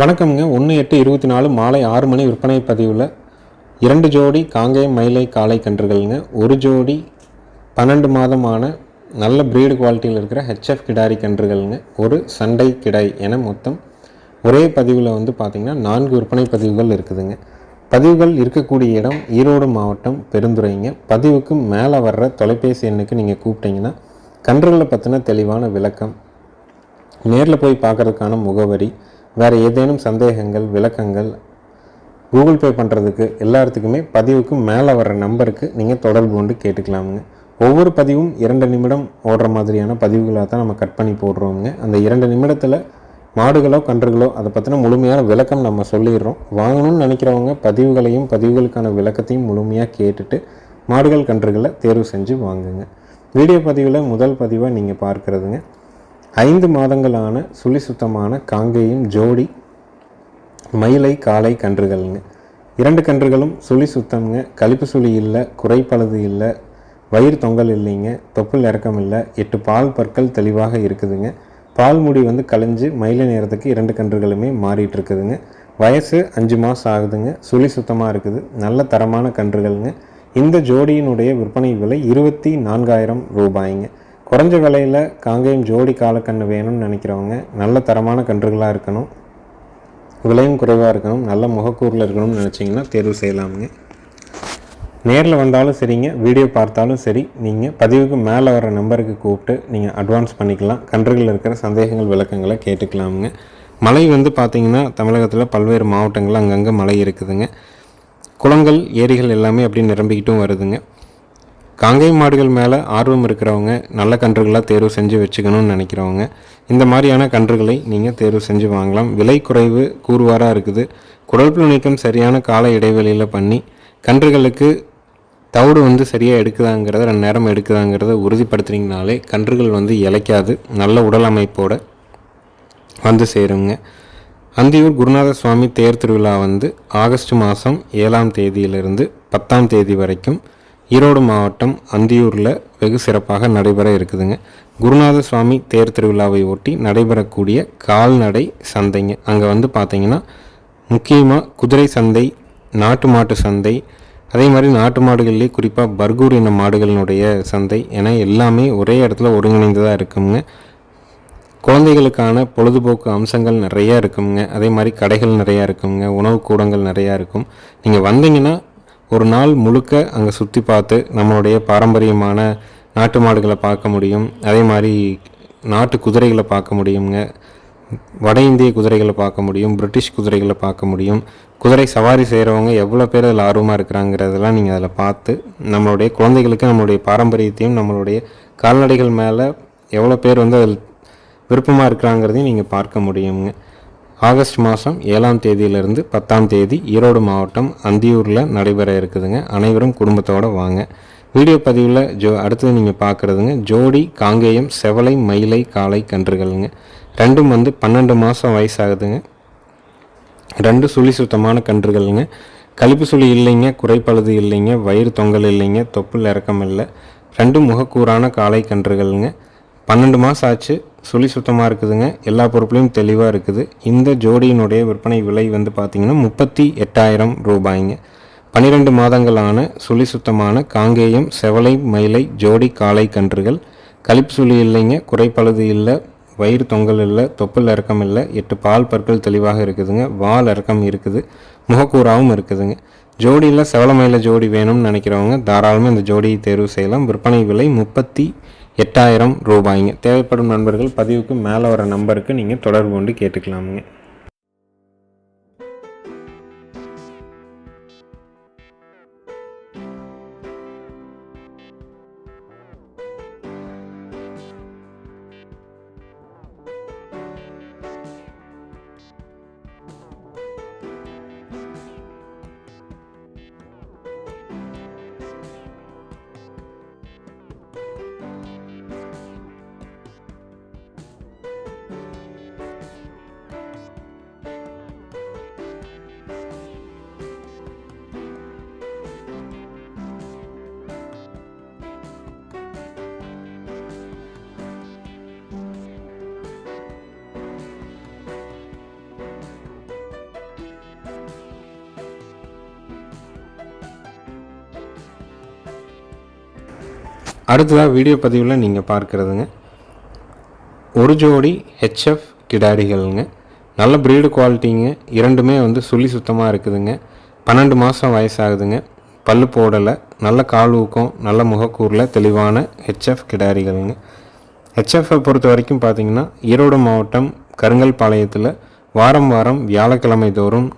வணக்கம்ங்க. ஒன்று எட்டு இருபத்தி நாலு மாலை ஆறு மணி விற்பனை பதிவில் இரண்டு ஜோடி காங்கேயம் மயிலை காளை கன்றுகள்ங்க. ஒரு ஜோடி பன்னெண்டு மாதமான நல்ல ப்ரீடு குவாலிட்டியில் இருக்கிற ஹெச்எஃப் கிடாரி கன்றுகள்ங்க. ஒரு சண்டை கிடை என மொத்தம் ஒரே பதிவில் வந்து பார்த்திங்கன்னா நான்கு விற்பனை பதிவுகள் இருக்குதுங்க. பதிவுகள் இருக்கக்கூடிய இடம் ஈரோடு மாவட்டம் பெருந்துறைங்க. பதிவுக்கு மேலே வர்ற தொலைபேசி எண்ணுக்கு நீங்கள் கூப்பிட்டீங்கன்னா கன்றுகளை பற்றின தெளிவான விளக்கம் நேரில் போய் பார்க்கறதுக்கான முகவரி வேறு ஏதேனும் சந்தேகங்கள் விளக்கங்கள் கூகுள் பே பண்ணுறதுக்கு எல்லாத்துக்குமே பதிவுக்கு மேலே வர்ற நம்பருக்கு நீங்கள் தொடர்பு கொண்டு கேட்டுக்கலாமுங்க. ஒவ்வொரு பதிவும் இரண்டு நிமிடம் ஓடுற மாதிரியான பதிவுகளாக தான் நம்ம கட் பண்ணி போடுறோங்க அந்த இரண்டு நிமிடத்தில் மாடுகளோ கன்றுகளோ அதை பற்றின முழுமையான விளக்கம் நம்ம சொல்லிடுறோம். வாங்கணும்னு நினைக்கிறவங்க பதிவுகளையும் பதிவுகளுக்கான விளக்கத்தையும் முழுமையாக கேட்டுட்டு மாடுகள் கன்றுகளை தேர்வு செஞ்சு வாங்குங்க. வீடியோ பதிவில் முதல் பதிவாக நீங்கள் பார்க்குறதுங்க. ஐந்து மாதங்களான சுழி சுத்தமான காங்கேயும் ஜோடி மயிலை காலை கன்றுகள்ங்க இரண்டு கன்றுகளும் சுழி சுத்தம்ங்க. கழிப்பு சுழி இல்லை குறைப்பழுது இல்லை வயிறு தொங்கல் இல்லைங்க தொப்புள் இறக்கம் இல்லை எட்டு பால் பற்கள் தெளிவாக இருக்குதுங்க. பால் முடி வந்து கலைஞ்சு மயிலை நேரத்துக்கு இரண்டு கன்றுகளுமே மாறிட்டு இருக்குதுங்க வயசு அஞ்சு மாதம் ஆகுதுங்க. சுழி சுத்தமாக இருக்குது. நல்ல தரமான கன்றுகள்ங்க. இந்த ஜோடியினுடைய விற்பனை விலை இருபத்தி நான்காயிரம் ரூபாய்ங்க. குறைஞ்ச விலையில் காங்கேயம் ஜோடி காலக்கன்று வேணும்னு நினைக்கிறவங்க நல்ல தரமான கன்றுகளாக இருக்கணும். விலையும் குறைவாக இருக்கணும். நல்ல முகக்கூறில் இருக்கணும்னு நினச்சிங்கன்னா தேர்வு செய்யலாமுங்க. நேரில் வந்தாலும் சரிங்க. வீடியோ பார்த்தாலும் சரி. நீங்கள் பதிவுக்கு மேலே வர நம்பருக்கு கூப்பிட்டு நீங்கள் அட்வான்ஸ் பண்ணிக்கலாம். கன்றுகளில் இருக்கிற சந்தேகங்கள் விளக்கங்களை கேட்டுக்கலாமுங்க. மழை வந்து பார்த்திங்கன்னா தமிழகத்தில் பல்வேறு மாவட்டங்களில் அங்கங்கே மழை இருக்குதுங்க. குளங்கள் ஏரிகள் எல்லாமே அப்படி நிரம்பிக்கிட்டும் வருதுங்க. காங்கை மாடுகள் மேலே ஆர்வம் இருக்கிறவங்க நல்ல கன்றுகளாக தேர்வு செஞ்சு வச்சுக்கணும்னு நினைக்கிறவங்க இந்த மாதிரியான கன்றுகளை நீங்கள் தேர்வு செஞ்சு வாங்கலாம். விலை குறைவு கூறுவாராக இருக்குது. குடல்புழு நீக்கம் சரியான கால இடைவெளியில் பண்ணி கன்றுகளுக்கு தவிடு வந்து சரியாக எடுக்குதாங்கிறத ரெண்டு நேரம் எடுக்குதாங்கிறத உறுதிப்படுத்துனீங்கனாலே கன்றுகள் வந்து இழைக்காது. நல்ல உடல் அமைப்போடு வந்து சேருங்க. அந்தியூர் குருநாத சுவாமி தேர் திருவிழா வந்து ஆகஸ்ட் மாதம் ஏழாம் தேதியிலிருந்து பத்தாம் தேதி வரைக்கும் ஈரோடு மாவட்டம் அந்தியூரில் வெகு சிறப்பாக நடைபெற இருக்குதுங்க. குருநாத சுவாமி தேர் திருவிழாவை ஒட்டி நடைபெறக்கூடிய கால்நடை சந்தைங்க. அங்கே வந்து பார்த்தீங்கன்னா முக்கியமாக குதிரை சந்தை நாட்டு மாட்டு சந்தை அதே மாதிரி நாட்டு மாடுகள்லேயே குறிப்பாக பர்கூர் இன மாடுகளினுடைய சந்தை என எல்லாமே ஒரே இடத்துல ஒருங்கிணைந்ததாக இருக்குங்க. குழந்தைகளுக்கான பொழுதுபோக்கு அம்சங்கள் நிறையா இருக்குங்க. அதே மாதிரி கடைகள் நிறையா இருக்குங்க. உணவு கூடங்கள் நிறையா இருக்கும். நீங்கள் வந்தீங்கன்னா ஒரு நாள் முழுக்க அங்கே சுற்றி பார்த்து நம்மளுடைய பாரம்பரியமான நாட்டு மாடுகளை பார்க்க முடியும். அதே மாதிரி நாட்டு குதிரைகளை பார்க்க முடியுங்க. வட இந்திய குதிரைகளை பார்க்க முடியும். பிரிட்டிஷ் குதிரைகளை பார்க்க முடியும். குதிரை சவாரி செய்கிறவங்க எவ்வளோ பேர் அதில் ஆர்வமாக இருக்கிறாங்கிறதெல்லாம் நீங்கள் அதில் பார்த்து நம்மளுடைய குழந்தைகளுக்கு நம்மளுடைய பாரம்பரியத்தையும் நம்மளுடைய கால்நடைகள் மேலே எவ்வளோ பேர் வந்து அதில் விருப்பமாக இருக்கிறாங்கிறதையும் நீங்கள் பார்க்க முடியுங்க. ஆகஸ்ட் மாதம் ஏழாம் தேதியிலிருந்து பத்தாம் தேதி ஈரோடு மாவட்டம் அந்தியூரில் நடைபெற இருக்குதுங்க. அனைவரும் குடும்பத்தோடு வாங்க. வீடியோ பதிவில் ஜோ அடுத்தது நீங்கள் பார்க்குறதுங்க ஜோடி காங்கேயம் செவலை மயிலை காளை கன்றுகள்ங்க. ரெண்டும் வந்து பன்னெண்டு மாதம் வயசாகுதுங்க. ரெண்டு சுழி சுத்தமான கன்றுகள்ங்க. கழிப்பு சுழி இல்லைங்க குறைப்பழுது இல்லைங்க வயிறு தொங்கல் இல்லைங்க தொப்புள் இறக்கம் இல்லை. ரெண்டும் முகக்கூறான காளை கன்றுகள்ங்க. பன்னெண்டு மாதம் ஆச்சு. சுழி சுத்தமாக இருக்குதுங்க. எல்லா பொருட்களையும் தெளிவாக இருக்குது. இந்த ஜோடியினுடைய விற்பனை விலை வந்து பார்த்திங்கன்னா முப்பத்தி எட்டாயிரம் ரூபாய்ங்க. பன்னிரெண்டு மாதங்களான சுழி சுத்தமான காங்கேயம் செவலை மயிலை ஜோடி காளை கன்றுகள். கழிப்பு சுழி இல்லைங்க. குறைப்பழுது இல்லை. வயிறு தொங்கல் இல்லை. தொப்புள் இறக்கம் இல்லை. எட்டு பால் பற்கள் தெளிவாக இருக்குதுங்க. வால் இறக்கம் இருக்குது. முகக்கூறாவும் இருக்குதுங்க. ஜோடியில் செவல மயில ஜோடி வேணும்னு நினைக்கிறவங்க தாராளமாக இந்த ஜோடியை தேர்வு செய்யலாம். விற்பனை விலை முப்பத்தி எட்டாயிரம் ரூபாய்ங்க. தேவைப்படும் நண்பர்கள் பதிவுக்கு மேலே வர நம்பருக்கு நீங்கள் தொடர்பு கொண்டு கேட்டுக்கலாமுங்க. அடுத்ததாக வீடியோ பதிவில் நீங்கள் பார்க்குறதுங்க. ஒரு ஜோடி ஹெச்எஃப் கிடாரிகள்ங்க. நல்ல ப்ரீடு குவாலிட்டிங்க இரண்டுமே வந்து சுழி சுத்தமாக இருக்குதுங்க. பன்னெண்டு மாதம் வயசாகுதுங்க. பல் போடலை. நல்ல கால் ஊக்கம் நல்ல முகக்கூரில் தெளிவான ஹெச்எஃப் கிடாரிகள்ங்க. ஹெச்எஃப்பை பொறுத்த வரைக்கும் பார்த்தீங்கன்னா ஈரோடு மாவட்டம் கருங்கல் பாளையத்தில் வாரம் வாரம் வியாழக்கிழமை தோறும்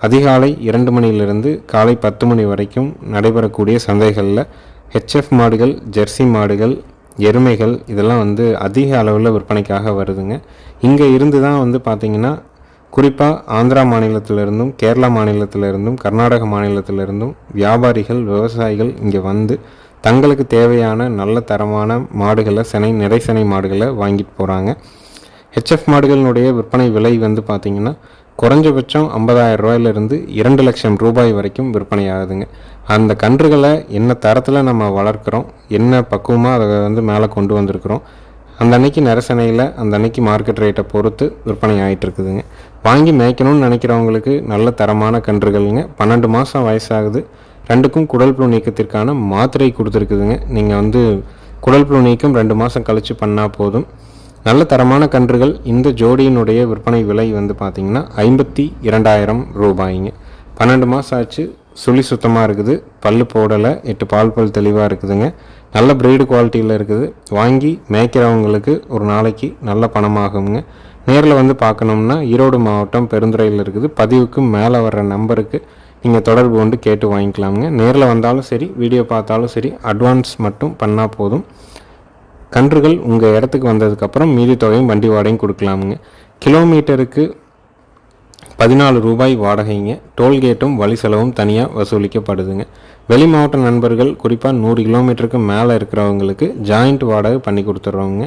அதிகாலை இரண்டு மணியிலிருந்து காலை பத்து மணி வரைக்கும் நடைபெறக்கூடிய சந்தைகளில் ஹெச்எஃப் மாடுகள் ஜெர்சி மாடுகள் எருமைகள் இதெல்லாம் வந்து அதிக அளவில் விற்பனைக்காக வருதுங்க. இங்கே இருந்து தான் வந்து பார்த்திங்கன்னா குறிப்பாக ஆந்திரா மாநிலத்திலிருந்தும் கேரளா மாநிலத்திலிருந்தும் கர்நாடக மாநிலத்திலிருந்தும் வியாபாரிகள் விவசாயிகள் இங்கே வந்து தங்களுக்கு தேவையான நல்ல தரமான மாடுகளை சினை நிறைசனை மாடுகளை வாங்கிட்டு போகிறாங்க ஹெச்எஃப் மாடுகளினுடைய விற்பனை விலை வந்து பார்த்திங்கன்னா குறைஞ்சபட்சம் ஐம்பதாயிரம் ரூபாயிலிருந்து இரண்டு லட்சம் ரூபாய் வரைக்கும் விற்பனை ஆகுதுங்க. அந்த கன்றுகளை என்ன தரத்தில் நம்ம வளர்க்குறோம் என்ன பக்குவமாக அதை வந்து மேலே கொண்டு வந்திருக்கிறோம் அந்த அன்னைக்கு நரசனையில் அந்த அன்னைக்கு மார்க்கெட் ரேட்டை பொறுத்து விற்பனை ஆகிட்டு இருக்குதுங்க வாங்கி மேய்க்கணும்னு நினைக்கிறவங்களுக்கு நல்ல தரமான கன்றுகள்ங்க. பன்னெண்டு மாதம் வயசாகுது. ரெண்டுக்கும் குடல் புழு நீக்கத்திற்கான மாத்திரை கொடுத்துருக்குதுங்க. நீங்கள் வந்து குடல் புழு நீக்கம் ரெண்டு மாதம் கழித்து பண்ணால் போதும். நல்ல தரமான கன்றுகள் இந்த ஜோடியினுடைய விற்பனை விலை வந்து பார்த்திங்கன்னா ஐம்பத்தி இரண்டாயிரம் ரூபாய்ங்க. பன்னெண்டு மாதம் ஆச்சு சுழி சுத்தமாக இருக்குது பல் போடலை எட்டு பால் பல் தெளிவாக இருக்குதுங்க. நல்ல ப்ரீடு குவாலிட்டியில் இருக்குது. வாங்கி மேய்க்கிறவங்களுக்கு ஒரு நாளைக்கு நல்ல பணமாகுங்க. நேரில் வந்து பார்க்கணும்னா ஈரோடு மாவட்டம் பெருந்துறையில் இருக்குது. பதிவுக்கு மேலே வர்ற நம்பருக்கு நீங்கள் தொடர்பு கொண்டு கேட்டு வாங்கிக்கலாமுங்க. நேரில் வந்தாலும் சரி வீடியோ பார்த்தாலும் சரி அட்வான்ஸ் மட்டும் பண்ணால் போதும். கன்றுகள் உங்கள் இடத்துக்கு வந்ததுக்கப்புறம் மீதி தொகையும் வண்டி வாடகையும் கொடுக்கலாமுங்க. கிலோமீட்டருக்கு பதினாலு ரூபாய் வாடகைங்க. டோல்கேட்டும் வழி செலவும் தனியாக வசூலிக்கப்படுதுங்க. வெளி மாவட்ட நண்பர்கள் குறிப்பாக நூறு கிலோமீட்டருக்கு மேலே இருக்கிறவங்களுக்கு ஜாயிண்ட் வாடகை பண்ணி கொடுத்துட்றோங்க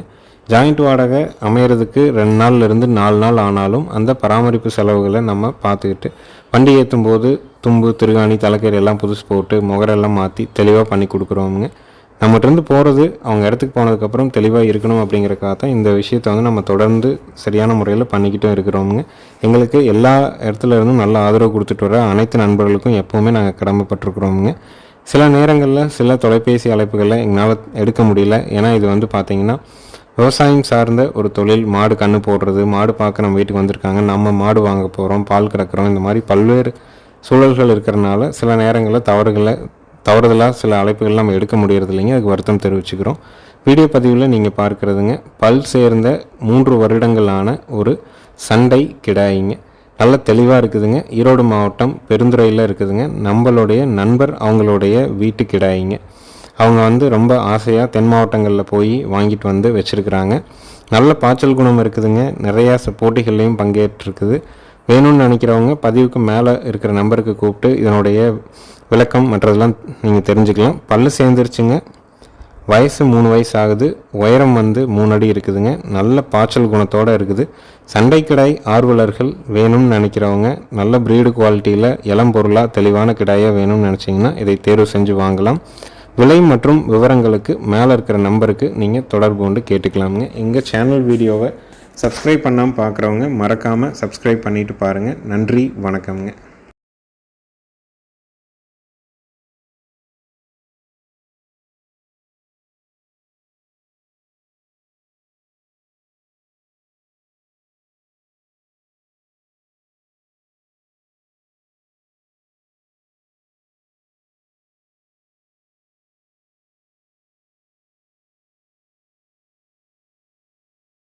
ஜாயிண்ட் வாடகை அமையிறதுக்கு ரெண்டு நாள்லேருந்து நாலு நாள் ஆனாலும் அந்த பராமரிப்பு செலவுகளை நம்ம பார்த்துக்கிட்டு வண்டி ஏற்றும் போது தும்பு திருகாணி தலைக்கறி எல்லாம் புதுசு போட்டு முகரெல்லாம் மாற்றி தெளிவாக பண்ணி கொடுக்குறோமுங்க. நம்மகிட்டருந்து போகிறது அவங்க இடத்துக்கு போனதுக்கப்புறம் தெளிவாக இருக்கணும் அப்படிங்கிறக்காக தான் இந்த விஷயத்தை வந்து நம்ம தொடர்ந்து சரியான முறையில் பண்ணிக்கிட்டும் இருக்கிறோமுங்க. எங்களுக்கு எல்லா இடத்துல இருந்தும் நல்ல ஆதரவு கொடுத்துட்டு வர அனைத்து நண்பர்களுக்கும் எப்போவுமே நாங்கள் கடமைப்பட்டிருக்கிறோமுங்க. சில நேரங்களில் சில தொலைபேசி அழைப்புகளை எங்களால் எடுக்க முடியல. ஏன்னா இது வந்து பார்த்திங்கன்னா விவசாயம் சார்ந்த ஒரு தொழில் மாடு கன்று போடுறது மாடு பார்க்க நம்ம வீட்டுக்கு வந்திருக்காங்க நம்ம மாடு வாங்க போகிறோம் பால் கறக்கிறோம் இந்த மாதிரி பல்வேறு சூழல்கள் இருக்கிறனால சில நேரங்களில் தவறுகளை தவறுதலாக சில அழைப்புகள் நம்ம எடுக்க முடியறது இல்லைங்க அதுக்கு வருத்தம் தெரிவிச்சுக்கிறோம். வீடியோ பதிவில் நீங்கள் பார்க்குறதுங்க பல் சேர்ந்த மூன்று வருடங்களான ஒரு சண்டை கிடாயிங்க. நல்ல தெளிவாக இருக்குதுங்க. ஈரோடு மாவட்டம் பெருந்துறையில் இருக்குதுங்க. நம்மளுடைய நண்பர் அவங்களுடைய வீட்டு கிடாயிங்க. அவங்க வந்து ரொம்ப ஆசையாக தென் மாவட்டங்களில் போய் வாங்கிட்டு வந்து வச்சுருக்குறாங்க. நல்ல பாய்ச்சல் குணம் இருக்குதுங்க. நிறையா போட்டிகள்லையும் பங்கேற்றிருக்குது. வேணும்னு நினைக்கிறவங்க பதிவுக்கு மேலே இருக்கிற நம்பருக்கு கூப்பிட்டு இதனுடைய விளக்கம் மற்றதெல்லாம் நீங்கள் தெரிஞ்சுக்கலாம். பல்லு சேர்ந்துருச்சுங்க. வயசு மூணு வயசு ஆகுது. உயரம் வந்து மூணு அடி இருக்குதுங்க. நல்ல பாய்ச்சல் குணத்தோடு இருக்குது. சண்டை கிடாய் ஆர்வலர்கள் வேணும்னு நினைக்கிறவங்க நல்ல ப்ரீடு குவாலிட்டியில் இளம் பொருளாக தெளிவான கிடாயாக வேணும்னு நினச்சிங்கன்னா இதை தேர்வு செஞ்சு வாங்கலாம். விலை மற்றும் விவரங்களுக்கு மேலே இருக்கிற நம்பருக்கு நீங்கள் தொடர்பு கொண்டு கேட்டுக்கலாமுங்க. எங்கள் சேனல் வீடியோவை சப்ஸ்கிரைப் பண்ணாமல் பார்க்குறவங்க மறக்காமல் சப்ஸ்கிரைப் பண்ணிவிட்டு பாருங்கள் நன்றி வணக்கம்ங்க.